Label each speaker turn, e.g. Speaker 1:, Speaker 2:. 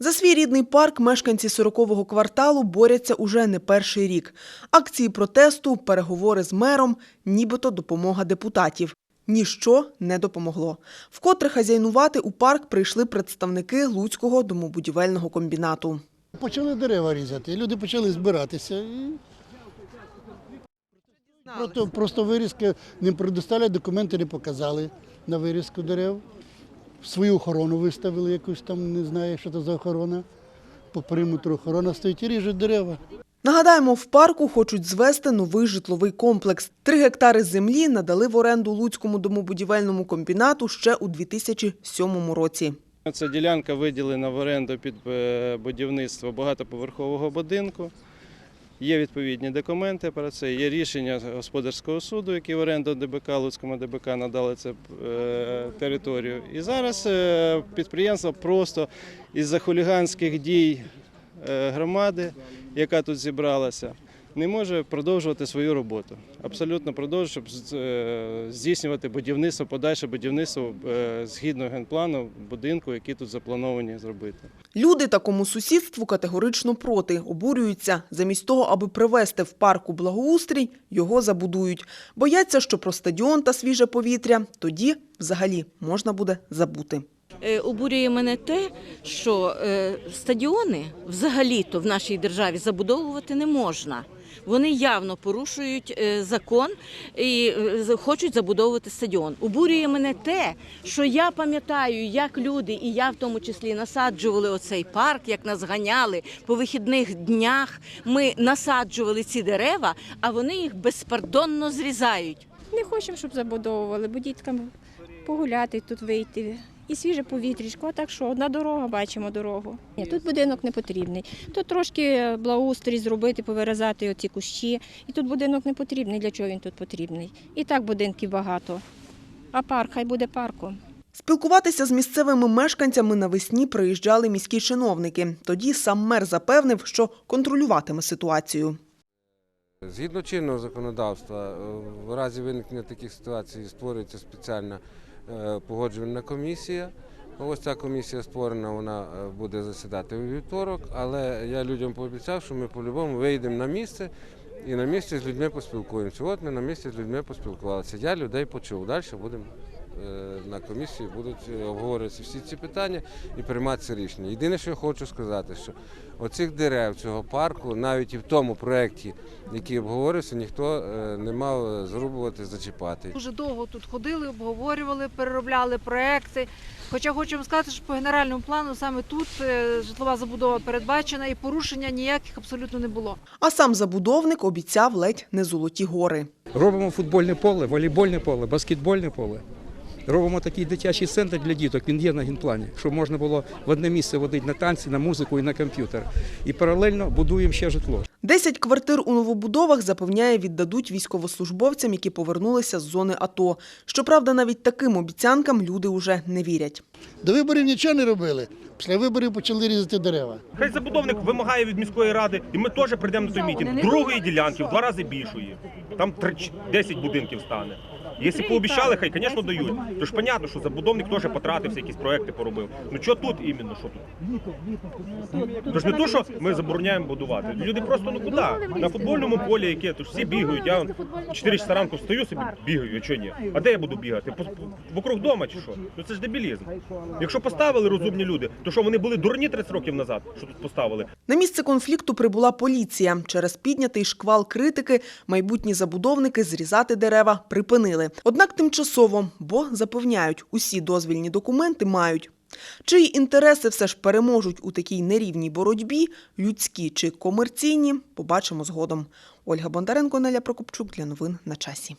Speaker 1: За свій рідний парк мешканці 40-го кварталу борються уже не перший рік. Акції протесту, переговори з мером, нібито допомога депутатів. Ніщо не допомогло. Вкотре хазяйнувати у парк прийшли представники Луцького домобудівельного комбінату.
Speaker 2: Почали дерева різати, люди почали збиратися. Просто, просто вирізки не предоставляють, документи не показали на вирізку дерев. Свою охорону виставили якусь там, не знаю, що це за охорона. По периметру охорона стоїть і ріжуть дерева.
Speaker 1: Нагадаємо, в парку хочуть звести новий житловий комплекс. Три гектари землі надали в оренду Луцькому домобудівельному комбінату ще у 2007 році.
Speaker 3: Ця ділянка виділена в оренду під е, будівництво багатоповерхового будинку. Є відповідні документи про це. Є рішення господарського суду, який в оренду ДБК, Луцькому ДБК надали цю е, територію. І зараз е, підприємство просто із-за хуліганських дій е, громади, яка тут зібралася, не може продовжувати свою роботу. Абсолютно продовжувати, щоб е, здійснювати будівництво, подальше будівництво е, згідно генплану будинку, які тут заплановані зробити.
Speaker 1: Люди такому сусідству категорично проти, обурюються. Замість того, аби привести в парку благоустрій, його забудують. Бояться, що про стадіон та свіже повітря тоді взагалі можна буде забути.
Speaker 4: Е, Обурює мене те, що стадіони взагалі-то в нашій державі забудовувати не можна. Вони явно порушують е, закон і е, хочуть забудовувати стадіон. Обурює мене те, що я пам'ятаю, як люди, і я в тому числі насаджували оцей парк, як нас ганяли по вихідних днях. Ми насаджували ці дерева, а вони їх безпардонно зрізають.
Speaker 5: Не хочемо, щоб забудовували, бо діткам погуляти тут вийти. І свіже повітрячко, так що одна дорога, бачимо дорогу. Ні, тут будинок не потрібний. Тут трошки благоустрій зробити, повирізати оці кущі. І тут будинок не потрібний. Для чого він тут потрібний? І так будинків багато. А парк хай буде парком.
Speaker 1: Спілкуватися з місцевими мешканцями навесні приїжджали міські чиновники. Тоді сам мер запевнив, що контролюватиме ситуацію.
Speaker 6: Згідно чинного законодавства, е, в разі виникнення таких ситуацій створюється спеціальна погоджувальна комісія. Ось ця комісія створена, вона е, буде засідати у вівторок, але я людям пообіцяв, що ми по-любому вийдемо на місце і на місці з людьми поспілкуємося. От ми на місці з людьми поспілкувалися. Я людей почув. Далі будемо е, на комісії будуть е, обговорюватися всі ці питання і прийматися рішення. Єдине, що я хочу сказати, що оцих дерев цього парку, навіть і в тому проєкті, який обговорився, ніхто е, не мав зрубувати, зачіпати.
Speaker 7: Дуже довго тут ходили, обговорювали, переробляли проекти. Хоча хочемо сказати, що по генеральному плану саме тут е, житлова забудова передбачена і порушення ніяких абсолютно не було.
Speaker 1: А сам забудовник обіцяв ледь не золоті гори.
Speaker 8: Робимо футбольне поле, волейбольне поле, баскетбольне поле. Робимо такий дитячий центр для діток, він є на генплані, щоб можна було в одне місце водити на танці, на музику і на комп'ютер. І паралельно будуємо ще житло.
Speaker 1: Десять квартир у новобудовах запевняє віддадуть військовослужбовцям, які повернулися з зони АТО. Щоправда, навіть таким обіцянкам люди уже не вірять.
Speaker 2: До виборів нічого не робили. Після виборів почали різати дерева.
Speaker 9: Хай забудовник вимагає від міської ради, і ми теж прийдемо на той мітинг. Другої ділянки в два рази більшої. Там 3, 10 будинків стане. Якщо пообіцяли, хай, звісно, дають. Тож понятно, що забудовник теж потратився, якісь проекти поробив. Ну що тут іменно, що тут? Тож не то, що ми забороняємо будувати. Люди просто ну куди? На футбольному полі яке, тож всі бігають. Я вон в 4 часа ранку встаю собі, бігаю, а що ні? А де я буду бігати? Вокруг дома чи що? Ну це ж дебілізм. Якщо поставили розумні люди, то що вони були дурні 30 років назад, що тут поставили?
Speaker 1: На місце конфлікту прибула поліція. Через піднятий шквал критики майбутні забудовники зрізати дерева припинили. Однак тимчасово, бо запевняють, усі дозвільні документи мають. Чиї інтереси все ж переможуть у такій нерівній боротьбі, людські чи комерційні, побачимо згодом. Ольга Бондаренко, Неля Прокопчук для новин на часі.